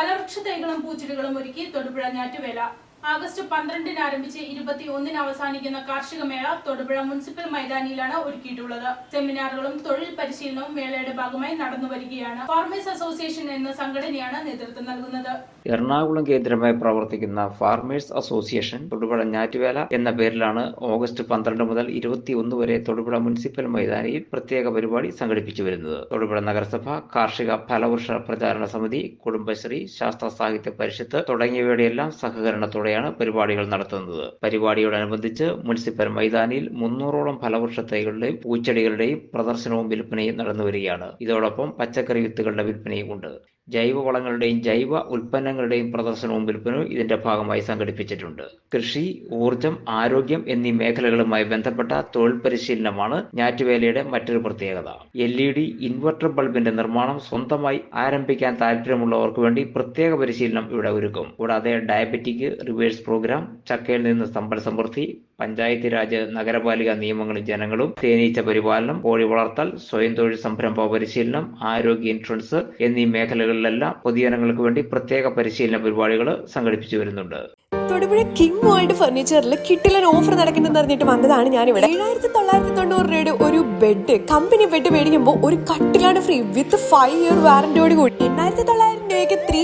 ഫലവൃക്ഷ തൈകളും പൂച്ചെടികളും ഒരുക്കി തൊടുപുഴ ഞാറ്റുവേല ആഗസ്റ്റ് പന്ത്രണ്ടിന് ആരംഭിച്ച് ഇരുപത്തി ഒന്നിന് അവസാനിക്കുന്ന കാർഷിക മേള തൊടുപുഴ മുനിസിപ്പൽ മൈതാനിയിലാണ് ഒരുക്കിയിട്ടുള്ളത്. സെമിനാറുകളും തൊഴിൽ പരിശീലനവും മേളയുടെ ഭാഗമായി നടന്നു വരികയാണ്. ഫാർമേഴ്സ് അസോസിയേഷൻ എന്ന സംഘടനയാണ് നേതൃത്വം നൽകുന്നത്. എറണാകുളം കേന്ദ്രമായി പ്രവർത്തിക്കുന്ന ഫാർമേഴ്സ് അസോസിയേഷൻ തൊടുപുഴ ഞാറ്റുവേല എന്ന പേരിലാണ് ഓഗസ്റ്റ് പന്ത്രണ്ട് മുതൽ ഇരുപത്തിയൊന്ന് വരെ തൊടുപുഴ മുനിസിപ്പൽ മൈതാനിയിൽ പ്രത്യേക പരിപാടി സംഘടിപ്പിച്ചു വരുന്നത്. തൊടുപുഴ നഗരസഭ കാർഷിക ഫലവൃക്ഷ പ്രചാരണ സമിതി കുടുംബശ്രീ ശാസ്ത്ര സാഹിത്യ പരിഷത്ത് തുടങ്ങിയവയുടെയെല്ലാം സഹകരണത്തോടെയാണ് പരിപാടികൾ നടത്തുന്നത്. പരിപാടിയോടനുബന്ധിച്ച് മുനിസിപ്പൽ മൈതാനിയിൽ മുന്നൂറോളം ഫലവൃക്ഷ തൈകളുടെയും പൂച്ചെടികളുടെയും പ്രദർശനവും വിൽപ്പനയും നടന്നുവരികയാണ്. ഇതോടൊപ്പം പച്ചക്കറി വിത്തുകളുടെ വിൽപ്പനയും ഉണ്ട്. ജൈവവളങ്ങളുടെയും ജൈവ ഉൽപ്പന്നങ്ങളുടെയും പ്രദർശനവും വിൽപ്പനവും ഇതിന്റെ ഭാഗമായി സംഘടിപ്പിച്ചിട്ടുണ്ട്. കൃഷി ഊർജം ആരോഗ്യം എന്നീ മേഖലകളുമായി ബന്ധപ്പെട്ട തൊഴിൽ പരിശീലനമാണ് ഞാറ്റുവേലയുടെ മറ്റൊരു പ്രത്യേകത. എൽ ഇ ഡി ഇൻവെർട്ടർ ബൾബിന്റെ നിർമ്മാണം സ്വന്തമായി ആരംഭിക്കാൻ താല്പര്യമുള്ളവർക്ക് വേണ്ടി പ്രത്യേക പരിശീലനം ഇവിടെ ഒരുക്കും. കൂടാതെ ഡയബറ്റിക് റിവേഴ്സ് പ്രോഗ്രാം ചക്കയിൽ നിന്ന് സമ്പൽ സമൃദ്ധി പഞ്ചായത്ത് രാജ് നഗരപാലിക നിയമങ്ങളും ജനങ്ങളും തേനീച്ച പരിപാലനം കോഴി വളർത്തൽ സ്വയം തൊഴിൽ സംരംഭ പരിശീലനം ആരോഗ്യ ഇൻഷുറൻസ് എന്നീ മേഖലകളിലെല്ലാം പൊതുജനങ്ങൾക്ക് വേണ്ടി പ്രത്യേക പരിശീലന പരിപാടികൾ സംഘടിപ്പിച്ചു വരുന്നുണ്ട്. തൊടുപുഴ കിങ് വേൾഡ് ഫർണിച്ചറിൽ കിട്ടിലൻ ഓഫർ നടക്കുന്നെന്ന് അറിഞ്ഞിട്ട് വന്നതാണ് ഞാൻ ഇവിടെ ഏഴായിരത്തി തൊള്ളായിരത്തി തൊണ്ണൂറ് രൂപയുടെ ഒരു ബെഡ് കമ്പനി ബെഡ് മേടിക്കുമ്പോൾ ഒരു കട്ടിലാണ് ഫ്രീ വിത്ത് ഫൈവ് ഇയർ വാറന്റിയോട് കൂടി. എണ്ണായിരത്തി തൊള്ളായിരം രൂപയ്ക്ക്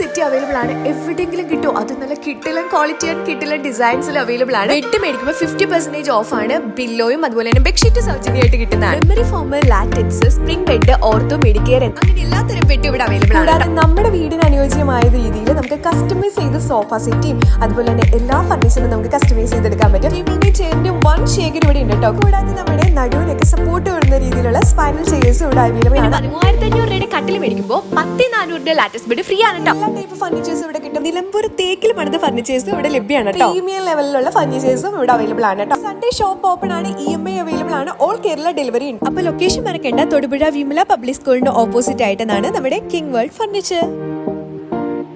സെറ്റ് അവൈലബിൾ ആണ്. എവിടെയെങ്കിലും കിട്ടും? അത് നല്ല കിട്ടിലും ക്വാളിറ്റി ആൻഡ് കിട്ടിലും ഡിസൈൻസിൽ അവൈലബിൾ ആണ്. ബെഡ് മേടിക്കുമ്പോൾ ഫിഫ്റ്റി പെർസെന്റേജ് ഓഫ് ആണ്. ബില്ലോയും അതുപോലെ തന്നെ ബെഡ്ഷീറ്റ് സൗജന്യമായിട്ട് കിട്ടുന്നതാണ്. മെമ്മറി ഫോമ് ലാറ്റിൻസ് സ്പ്രിംഗ് ബെഡ് ഓർത്തോ മെഡിക്കെയർ അങ്ങനെ എല്ലാത്തരം ബെഡ് ഇവിടെ അവൈലബിൾ ആണ്. കൂടാതെ നമ്മുടെ വീടിന് അനുയോജ്യമായ രീതിയിൽ നമുക്ക് കസ്റ്റമൈസ് ചെയ്ത് സോഫ സെറ്റും അതുപോലെ തന്നെ എല്ലാ ഫർണിച്ചറും നമുക്ക് കസ്റ്റമൈസ് ചെയ്തെടുക്കാൻ പറ്റും. ടേബിളിന്റെ ചെയറിന്റെ ശേഖരം ഇവിടെ ഉണ്ട് കേട്ടോ. കൂടാതെ നമ്മുടെ നടുവിനൊക്കെ സപ്പോർട്ട് വരുന്ന രീതിയിലുള്ള സ്പൈനൽ ചെയേഴ്സ് ഇവിടെ അവൈലബിൾ ആണ്. മൂവായിരത്തി അഞ്ഞൂറ് രൂപയുടെ കട്ടിൽ മേടിക്കുമ്പോൾ പത്ത് നാനൂറിന്റെ ലാറ്റസ്റ്റ് ബെഡ് ഫ്രീ ആണ് എല്ലാ ടൈപ്പ് ഫർണിച്ചേഴ്സ് ഇവിടെ കിട്ടും. നിലമ്പൂർ തേക്കിൽ പണിത ഫർണിച്ചേഴ്സ് ഇവിടെ ലഭ്യമാണ് കേട്ടോ. പ്രീമിയം ലെവലിലുള്ള ഫർണിച്ചേഴ്സും ഇവിടെ അവൈലബിൾ ആണ് കേട്ടോ. സൺഡേ ഷോപ്പ് ഓപ്പൺ ആണ് ഇ എം ഐ അവൈലബിൾ ആണ്. ഓൾ കേരള ഡെലിവറി ഉണ്ട്. അപ്പൊ ലൊക്കേഷൻ മറക്കേണ്ട തൊടുപുഴ വിമല പബ്ലിക് സ്കൂളിന്റെ ഓപ്പോസിറ്റ് ആയിട്ടാണ് നമ്മുടെ കിങ് വേൾഡ് ഫർണിച്ചർ